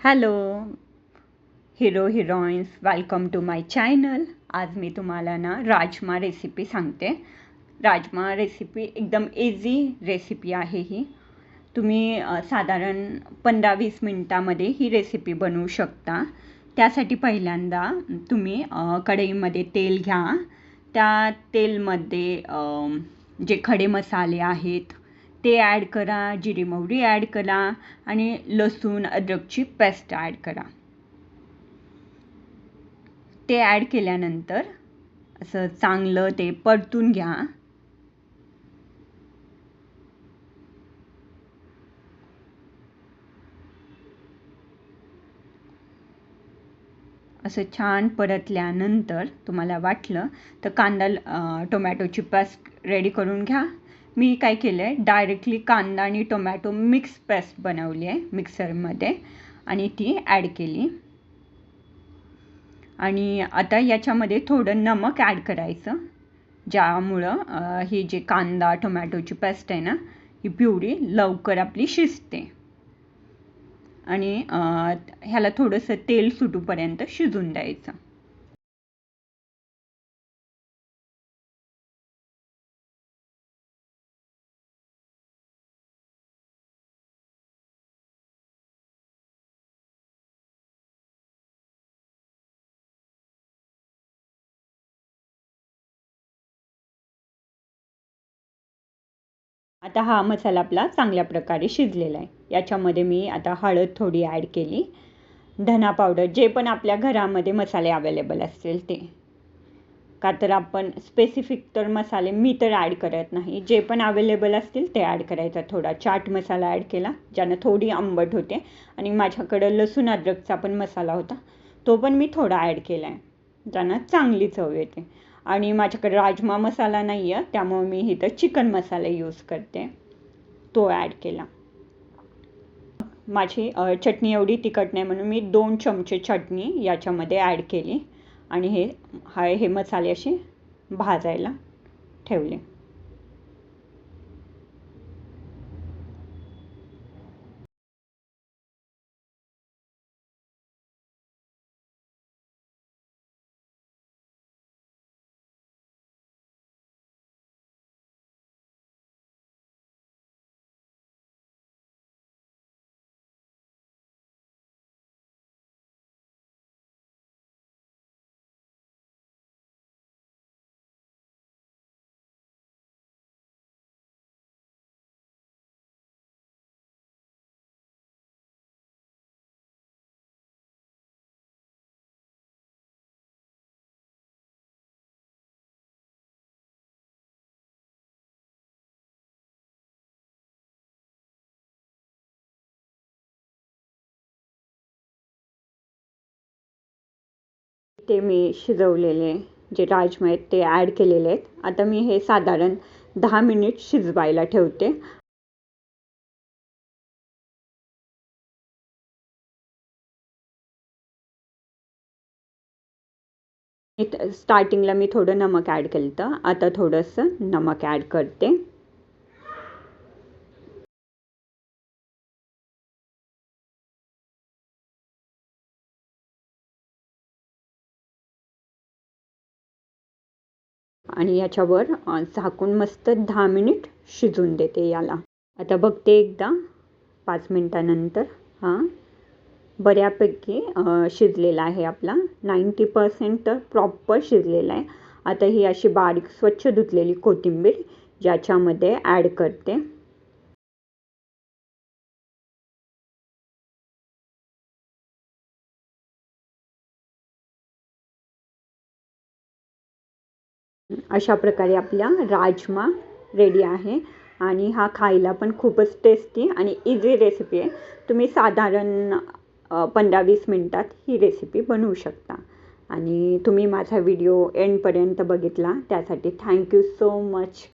Hello. Hero heroines welcome to my channel आज मी तुम्हाला ना राजमा रेसिपी सांगते. राजमा रेसिपी एकदम इझी रेसिपी आहे ही. तुम्ही साधारण पंधरा वीस मिनटामध्ये ही रेसिपी बनवू शकता. त्यासाठी पहिल्यांदा तुम्ही कढईमध्ये तेल घ्या. त्या तेलमध्ये जे खडे मसाले आहेत ते ॲड करा जिरी मोहरी ॲड करा आणि लसूण अद्रकची पेस्ट ॲड करा. ते ॲड केल्यानंतर असं चांगलं ते परतून घ्या. असं छान परतल्यानंतर तुम्हाला वाटलं तर कांदा टोमॅटोची पेस्ट रेडी करून घ्या. मी काय केलं आहे डायरेक्टली कांदा आणि टोमॅटो मिक्स पेस्ट बनवली आहे मिक्सरमध्ये आणि ती ॲड केली. आणि आता याच्यामध्ये थोडं नमक ॲड करायचं. ज्यामुळं ही जी कांदा टोमॅटोची पेस्ट आहे ना ही प्युरी लवकर आपली शिजते. आणि ह्याला थोडंसं तेल सुटूपर्यंत शिजून द्यायचं. आता हा मसाला आपला चांगल्या प्रकारे शिजलेला आहे. याच्यामध्ये मी आता हळद थोडी ॲड केली. धना पावडर जे पण आपल्या घरामध्ये मसाले अवेलेबल असतील ते. का तर आपण स्पेसिफिक तर मसाले मी तर ॲड करत नाही. जे पण अवेलेबल असतील ते ॲड करायचा थोडा चाट मसाला ॲड केला ज्यानं थोडी आंबट होते. आणि माझ्याकडं लसूण अद्रकचा पण मसाला होता तो पण मी थोडा ॲड केला आहे ज्यानं चांगली चव येते. आणि माझ्याकडे राजमा मसाला नाही आहे त्यामुळे मी इथं चिकन मसाला यूज करते. तो ॲड केला. माझी चटणी एवढी तिखट नाही म्हणून मी दोन चमचे चटणी याच्यामध्ये ॲड केली. आणि हे हा हे मसाले असे भाजायला ठेवले. ते मी शिजवलेले जे राजमा आहेत ते ॲड केलेले आहेत. आता मी हे साधारण दहा मिनिट शिजवायला ठेवते. स्टार्टिंगला मी थोडं नमक ॲड केलं होतं आता थोडंसं नमक ॲड करते. आणि याच्यावर झाकून मस्त दहा मिनिट शिजून देते याला. आता बघते एकदा पाच मिनटानंतर. हां बऱ्यापैकी शिजलेला आहे आपला. नाईंटी पर्सेंट तर प्रॉपर शिजलेला आहे. आता ही अशी बारीक स्वच्छ धुतलेली कोथिंबीर ज्याच्यामध्ये ॲड करते. अशा प्रकारे आपला राजमा रेडी आहे. आणि हा खायला पण खूपच टेस्टी आणि इझी रेसिपी आहे. तुम्ही साधारण पंधरा वीस मिनटात ही रेसिपी बनवू शकता. आणि तुम्ही माझा व्हिडिओ एंडपर्यंत बघितला. त्यासाठी थँक्यू सो मच